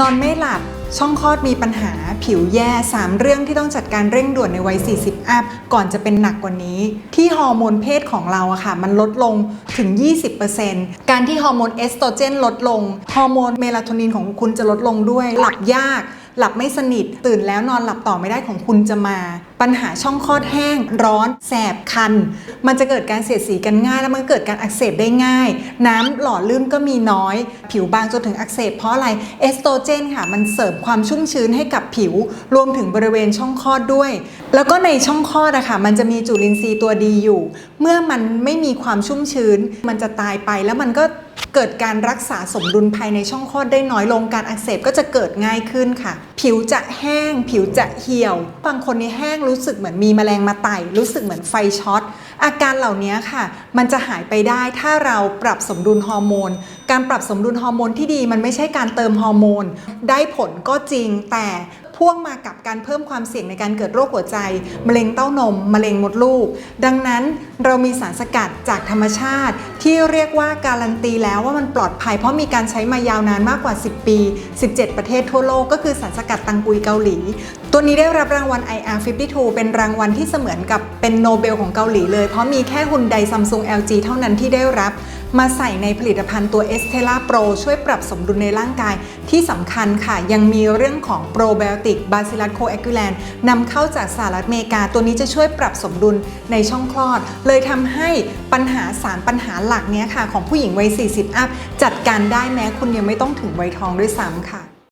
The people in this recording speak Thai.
นอนไม่หลับ ช่องคลอดมีปัญหา ผิวแย่ 3 เรื่องที่ต้องจัดการเร่งด่วนในวัย 40 อัพ ก่อนจะเป็นหนักกว่านี้ ที่ฮอร์โมนเพศของเราอะค่ะ มันลดลงถึง 20%การที่ฮอร์โมนเอสโตรเจนลดลง ฮอร์โมนเมลาโทนินของคุณจะลดลงด้วย หลับยาก หลับไม่สนิท ตื่นแล้วนอนหลับต่อไม่ได้ของคุณจะมา ปัญหาช่องคลอดแห้ง ร้อน แสบคัน มันจะเกิดการเสียดสีกันง่าย แล้วมันเกิดการอักเสบได้ง่าย น้ำหล่อลื่นก็มีน้อย ผิวบางจนถึงอักเสบเพราะอะไรเอสโตรเจนค่ะ มันเสริมความชุ่มชื้นให้กับผิว รวมถึงบริเวณช่องคลอดด้วย แล้วก็ในช่องคลอดอะค่ะมันจะมีจุลินทรีย์ตัวดีอยู่ เมื่อมันไม่มีความชุ่มชื้น มันจะตายไปแล้วมันก็ เกิดการรักษาสมดุลภายในช่องคลอดได้น้อยลงการอักเสบก็จะเกิดง่ายขึ้นค่ะ ผิวจะแห้ง ผิวจะเหี่ยว บางคนในแห้งรู้สึกเหมือนมีแมลงมาไต่รู้สึกเหมือนไฟช็อตอาการเหล่านี้ค่ะ มันจะหายไปได้ถ้าเราปรับสมดุลฮอร์โมน การปรับสมดุลฮอร์โมนที่ดีมันไม่ใช่การเติมฮอร์โมน ได้ผลก็จริงแต่ พ่วงมากับการเพิ่มความเสี่ยงในการเกิดโรคหัวใจ มะเร็งเต้านม มะเร็งมดลูก ดังนั้นเรามีสารสกัดจากธรรมชาติ ที่เรียกว่าการันตีแล้วว่ามันปลอดภัย เพราะมีการใช้มายาวนานมากกว่า 10 ปี 17 ประเทศทั่วโลกก็คือสารสกัดตังกุยเกาหลี ตัวนี้ได้รับรางวัล IR52 เป็นรางวัลที่เสมือนกับเป็นโนเบลของเกาหลีเลย เพราะมีแค่ฮุนไดซัมซุง LG เท่านั้นที่ได้รับ มาใส่ในผลิตภัณฑ์ตัว e s t e l l a Pro ช่วยปรับสมดุลในร่างกาย ที่สำคัญค่ะ ยังมีเรื่องของโปรไบโอติก Bacillus coagulant นำเข้าจากสหรัฐอเมริกา ตัวนี้จะช่วยปรับสมดุลในช่องคลอด เลยทำให้ปัญหาสารปัญหาหลักเนี้ยค่ะ ของผู้หญิงวัย 40 อัพจัดการได้แม้คุณยังไม่ต้องถึงวัยทองด้วยซ้ำค่ะ